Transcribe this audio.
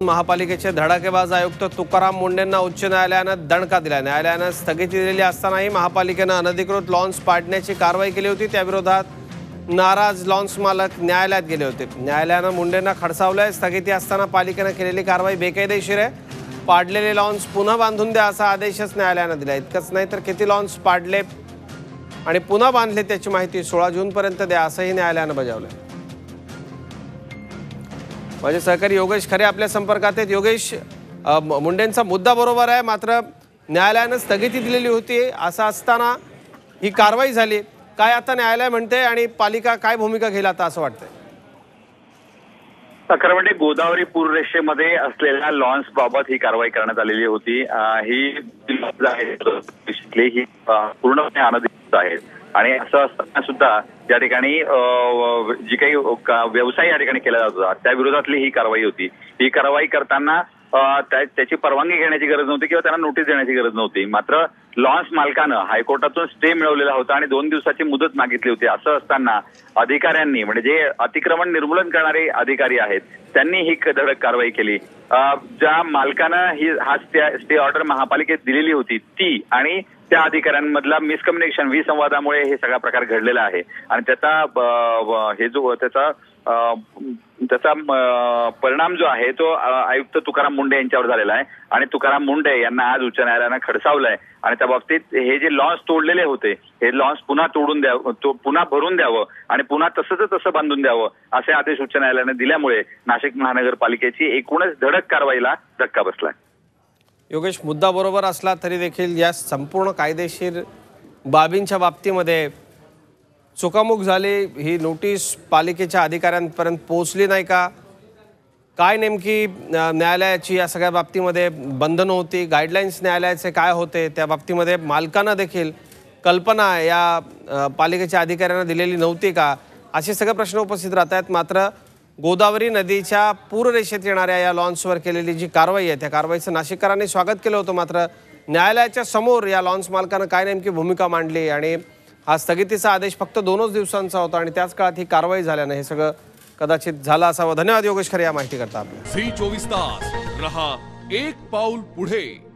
महापालिकेचे धडाकेबाज आयुक्त तुकाराम मुंडेंना उच्च न्यायालयानं दणका दिला. न्यायालयानं स्थगिती दिलेली असतानाही महापालिकेनं अनधिकृत लॉन्स पाडण्याची कारवाई केली होती. त्याविरोधात नाराज लॉन्स मालक न्यायालयात गेले होते. न्यायालयानं मुंडेंना खडसावलंय. स्थगिती असताना पालिकेनं केलेली कारवाई बेकायदेशीर आहे. पाडलेले लॉन्स पुन्हा बांधून द्या असा आदेशच न्यायालयानं दिला इतकंच नाही तर किती लॉन्स पाडले आणि पुन्हा बांधले त्याची माहिती सोळा जूनपर्यंत द्या असंही न्यायालयानं बजावलं माझे सहकारी योगेश खरे आपल्या संपर्कात आहेत. योगेश मुंडेंचा मुद्दा बरोबर आहे मात्र न्यायालयानं स्थगिती दिलेली होती. असं असताना ही कारवाई झाली. काय आता न्यायालय म्हणते आणि पालिका काय भूमिका घेईल आता असं वाटतंय? खरं म्हणजे गोदावरी पूररेषेमध्ये असलेल्या लॉन्स बाबत ही कारवाई करण्यात आलेली होती. ही पूर्णपणे अनधिकृत आहेत. आणि असं असताना सुद्धा त्या ठिकाणी जी काही व्यवसाय या ठिकाणी केला जात होता त्या विरोधातली ही कारवाई होती. ही कारवाई करताना त्या- त्याची परवानगी घेण्याची गरज नव्हती किंवा त्यांना नोटीस देण्याची गरज नव्हती. मात्र लॉन्स मालकानं हायकोर्टातून स्टे मिळवलेला होता आणि दोन दिवसाची मुदत मागितली होती. असं असताना अधिकाऱ्यांनी म्हणजे जे अतिक्रमण निर्मूलन करणारे अधिकारी आहेत त्यांनी ही धडक कारवाई केली. ज्या मालकानं ही हा स्टे स्टे ऑर्डर महापालिकेत दिलेली होती ती आणि त्या अधिकाऱ्यांमधला मिसकम्युनिकेशन विसंवादामुळे हे सगळा प्रकार घडलेला आहे. आणि त्याचा हे जो त्याचा त्याचा परिणाम जो आहे तो आयुक्त तुकाराम मुंडे यांच्यावर झालेला आहे. आणि तुकाराम मुंडे यांना आज उच्च न्यायालयानं खडसावलंय. आणि त्या बाबतीत हे जे लॉन्स तोडलेले होते हे लॉन्स पुन्हा तोडून द्यावं पुन्हा भरून द्यावं आणि पुन्हा तसंच तसं बांधून द्यावं असे आदेश उच्च न्यायालयाने दिल्यामुळे नाशिक महानगरपालिकेची एकूणच धडक कारवाईला धक्का बसलाय योगेश मुद्दा बरोबर असला तरी देखील या संपूर्ण कायदेशीर बाबींच्या बाबतीमध्ये चुकामुक झाली ही नोटीस पालिकेच्या अधिकाऱ्यांपर्यंत पोहोचली नाही का? काय नेमकी न्यायालयाची या सगळ्या बाबतीमध्ये बंधनं होती गाईडलाईन्स न्यायालयाचे काय होते त्या बाबतीमध्ये मालकांना देखील कल्पना या पालिकेच्या अधिकाऱ्यांना दिलेली नव्हती का? असे सगळे प्रश्न उपस्थित राहत आहेत मात्र गोदावरी नदीच्या पूररेषेत येणाऱ्या या लॉन्सवर केलेली जी कारवाई आहे त्या कारवाईचं नाशिककरांनी स्वागत केलं होतं. मात्र न्यायालयाच्या समोर या लॉन्स मालकानं काय नेमकी भूमिका मांडली आणि हा स्थगितीचा आदेश फक्त दोनच दिवसांचा होता आणि त्याच काळात ही कारवाई झाल्यानं हे सगळं कदाचित झाला असावा. धन्यवाद योगेश खरे या माहिती करता आपल्या. झी चोवीस तास. रहा एक पाऊल पुढे.